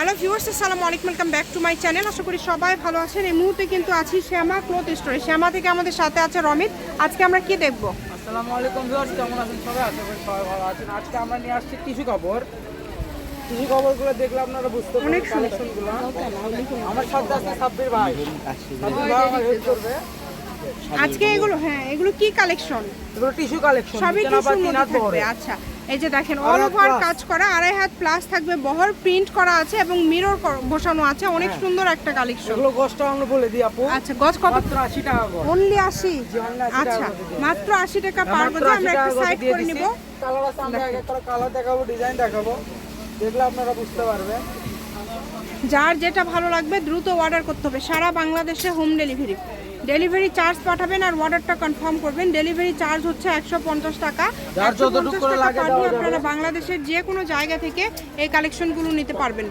Hello viewers আসসালামু আলাইকুম welcome back to my channel. আশা করি সবাই ভালো আছেন। এই মুহূর্তে কিন্তু আছি শ্যামা ক্লথ স্টোরে। শ্যামা থেকে আমাদের সাথে আছে রমিত। আজকে আমরা কি দেখব? আসসালামু আলাইকুম ভিউয়ার্স কেমন আছেন সবাই? আশা করি সবাই ভালো আছেন। আজকে আমরা নিয়ে আসছি টিস্যু কাপড় টিস্যু কাপড়গুলো দেখলে আপনারা বুঝতে পারবেন অনেক। কালেকশনগুলো। আমার সাথে আছে সাব্বির ভাই। সাব্বির ভাই আমার হেল্প করবে। আজকে এগুলো হ্যাঁ এগুলো কি কালেকশন? এগুলো টিস্যু কালেকশন। সবই। থাকবে আচ্ছা। এই যে দেখেন অল ওভার কাজ করা আড়াই হাত প্লাস থাকবে বহর প্রিন্ট করা আছে এবং মিরর বসানো আছে অনেক হ্যাঁ। সুন্দর একটা কালেকশন এগুলো গোষ্ঠ আমরা বলে দিই আপু। আচ্ছা গজ কত? মাত্র আশি টাকা করে অনলি আশি? 80 আচ্ছা মাত্র আশি টাকা পার গজে 80 আমরা একটু সাইড করে নিব। কালার আছে আমরা এক এক করে কালার দেখাবো ডিজাইন দেখাবো। দেখলে আপনারা বুঝতে পারবেন যার যেটা ভালো লাগবে দ্রুত অর্ডার করতে হবে। সারা বাংলাদেশে হোম ডেলিভারি ডেলিভারি চার্জ পাঠাবেন আর অর্ডারটা কনফার্ম করবেন। ডেলিভারি চার্জ হচ্ছে একশো পঞ্চাশ টাকা। যার 150 টাকা পাঠিয়ে আপনারা বাংলাদেশের যে কোনো জায়গা থেকে এই কালেকশনগুলো নিতে পারবেন।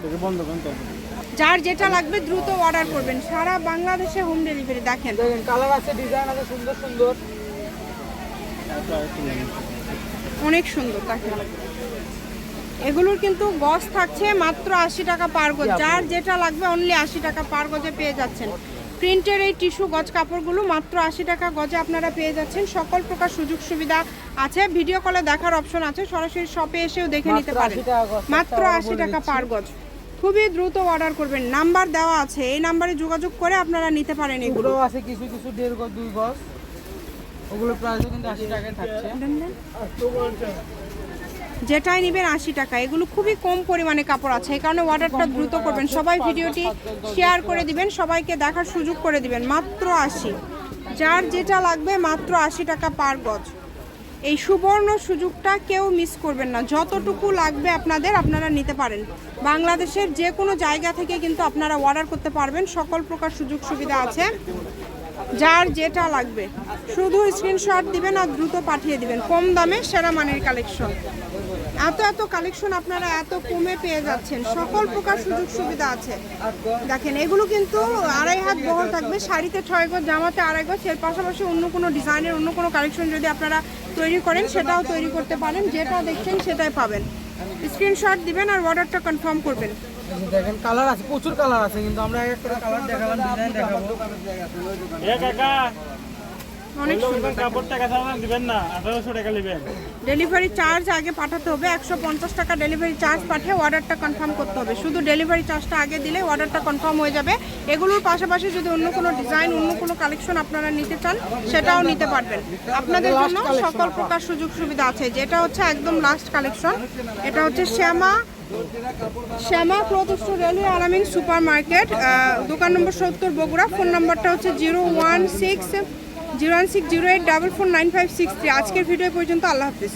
যার যেটা লাগবে দ্রুত অর্ডার করবেন। সারা বাংলাদেশে হোম ডেলিভারি দেখেন। দেখেন কালার আছে ডিজাইন আছে সুন্দর সুন্দর। অনেক সুন্দর দেখেন। এগুলোর কিন্তু গজ থাকছে মাত্র আশি টাকা পার গজ। যার যেটা লাগবে অনলি আশি টাকা পার গজে পেয়ে যাচ্ছেন। প্রিন্টের এই টিস্যু গজ কাপড়গুলো মাত্র আশি টাকা গজে আপনারা পেয়ে যাচ্ছেন। সকল প্রকার সুযোগ সুবিধা আছে। ভিডিও কলে দেখার অপশন আছে। সরাসরি শপে এসেও দেখে নিতে পারেন। 80 টাকা গজ, মাত্র আশি টাকা পার গজ। খুবই দ্রুত অর্ডার করবেন। নাম্বার দেওয়া আছে। এই নাম্বারে যোগাযোগ করে আপনারা নিতে পারেন এগুলো। আছে কিছু কিছু দেড় গজ দুই গজ। ওগুলো প্রাইসও কিন্তু আশি টাকায় থাকছে। যেটাই নেবেন আশি টাকা। এগুলো খুবই কম পরিমাণে কাপড় আছে। এই কারণে অর্ডারটা দ্রুত করবেন। সবাই ভিডিওটি শেয়ার করে দিবেন, সবাইকে দেখার সুযোগ করে দিবেন। মাত্র আশি। যার যেটা লাগবে মাত্র আশি টাকা পার গজ। এই সুবর্ণ সুযোগটা কেউ মিস করবেন না। যতটুকু লাগবে আপনাদের, আপনারা নিতে পারেন। বাংলাদেশের যে কোনো জায়গা থেকে কিন্তু আপনারা অর্ডার করতে পারবেন। সকল প্রকার সুযোগ সুবিধা আছে। যার যেটা লাগবে। শুধু স্ক্রিনশট দিবেন আর দ্রুত পাঠিয়ে দিবেন। কম দামে সেরা মানের কালেকশন এত এত কালেকশন আপনারা এত কমে পেয়ে যাচ্ছেন। সকল প্রকার সুযোগ সুবিধা আছে। দেখেন, এগুলো কিন্তু আড়াই হাত বহর থাকবে। শাড়িতে ছয় গজ, জামাতে আড়াই গজ। এর পাশাপাশি অন্য কোনো ডিজাইনের, অন্য কোনো কালেকশন যদি আপনারা তৈরি করেন, সেটাও তৈরি করতে পারেন। যেটা দেখছেন, সেটাই পাবেন। স্ক্রিনশট দিবেন আর অর্ডারটা কনফার্ম করবেন। দেখেন কালার আছে প্রচুর কালার আছে কিন্তু আমরা এক একটা কালার দেখালাম ডিজাইন দেখাবো। অনেক সুন্দর কাপড় টাকা ছাড়া দিবেন না আঠারোশো টাকা নেবেন। ডেলিভারি চার্জ আগে পাঠাতে হবে একশো পঞ্চাশ টাকা ডেলিভারি চার্জ পাঠিয়ে অর্ডারটা কনফার্ম করতে হবে। শুধু ডেলিভারি চার্জটা আগে দিলে অর্ডারটা কনফার্ম হয়ে যাবে। এগুলোর পাশাপাশি যদি অন্য কোনো ডিজাইন অন্য কোনো কালেকশন আপনারা নিতে চান সেটাও নিতে পারবেন। আপনাদের জন্য সকল প্রকার সুযোগ সুবিধা আছে। যেটা হচ্ছে একদম লাস্ট কালেকশন এটা হচ্ছে Shyama Shyama cloth store railway Alamin super market দোকান নম্বর সত্তর বগুড়া ফোন নম্বরটা হচ্ছে zero one six zero one six zero eight double four nine five six three. আজকের ভিডিও পর্যন্ত। আল্লাহ হাফিজ।